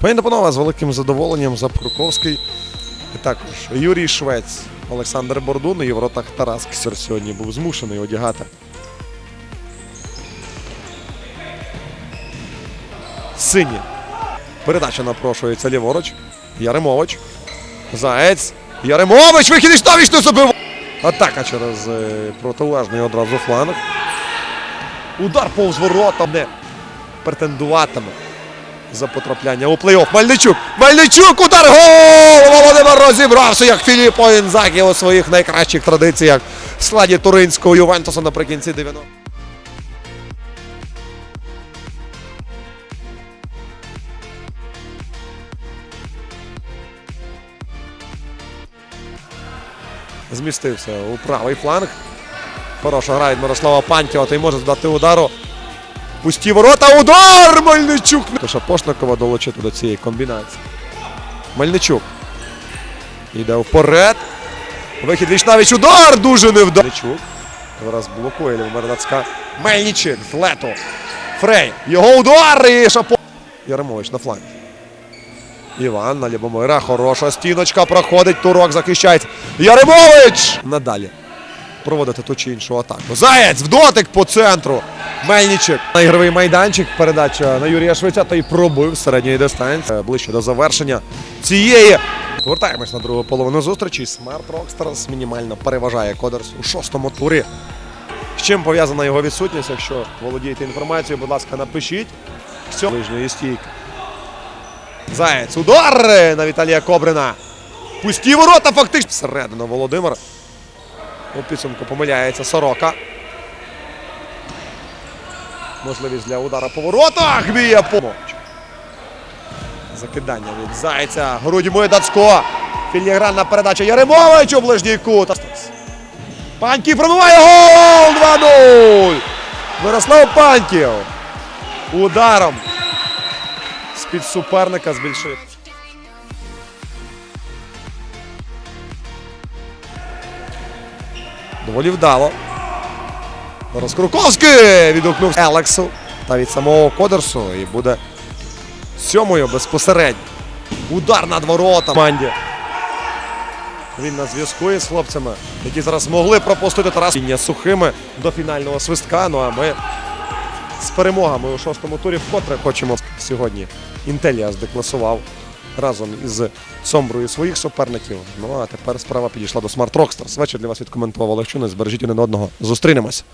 Пані та панове, з великим задоволенням Запруковський. І також Юрій Швець, Олександр Бордун і в воротах Тарас Ксьор сьогодні був змушений одягати. Сині. Передача напрошується ліворуч. Яремович. Заєць. Яремович! Вихід і штовіч не забив. Атака через е, протилежний одразу фланг. Удар повз ворота не претендуватиме за потрапляння у плей-офф. Мельничук! Мельничук! Удар! Гол! Володимир розібрався, як Філіппо Інзакі у своїх найкращих традиціях в складі туринського Ювентуса наприкінці 90. Змістився у правий фланг. Хороша гра від Мирослава Пантєва, той може здати удару. Пусті ворота, удар! Мельничук! Шапошникова долучити до цієї комбінації. Мельничук. Йде вперед. Вихід вічнавіч удар! Дуже невдалий. Мельничук. Зараз блокує Мернацька. Мельничик з лету. Фрей. Його удар і Шапо. Яремович на фланг. Іван на Любомира. Хороша стіночка проходить. Турок захищається. Яремович! Надалі проводити ту чи іншу атаку. Заєць в дотик по центру. Мельничик. На ігровий майданчик. Передача на Юрія Швеця та й пробив середньої дистанції. Ближче до завершення цієї. Повертаємось на другу половину зустрічі. Смарт Рокстарс мінімально переважає Кодерс у шостому турі. З чим пов'язана його відсутність? Якщо володієте інформацією, будь ласка, напишіть. З ближньої стійки. Заєць. Удар на Віталія Кобрина. Пусті ворота фактично. Всередину Володимир. У підсумку помиляється Сорока. Можливість для удара по воротах. Б'є помоч. Закидання від Зайця. Грудьмує Дацько. Філігранна передача Яремович у ближній кут. Паньків пробиває гол 2-0. Мирослав Паньків. Ударом. З-під суперника збільшує. Доволі вдало. Зараз Круковський відгукнувся Елексу та від самого Кодерсу і буде сьомою безпосередньо. Удар над воротом. Манді. Він на зв'язку із хлопцями, які зараз могли пропустити Тарас сухими до фінального свистка. Ну а ми з перемогами у шостому турі вкотре хочемо сьогодні. Інтеліас декласував разом із Сомброю своїх суперників. Ну а тепер справа підійшла до Smart Rockstars. Вечір для вас відкоментував Олег Чунець. Збережіть один одного. Зустрінемось.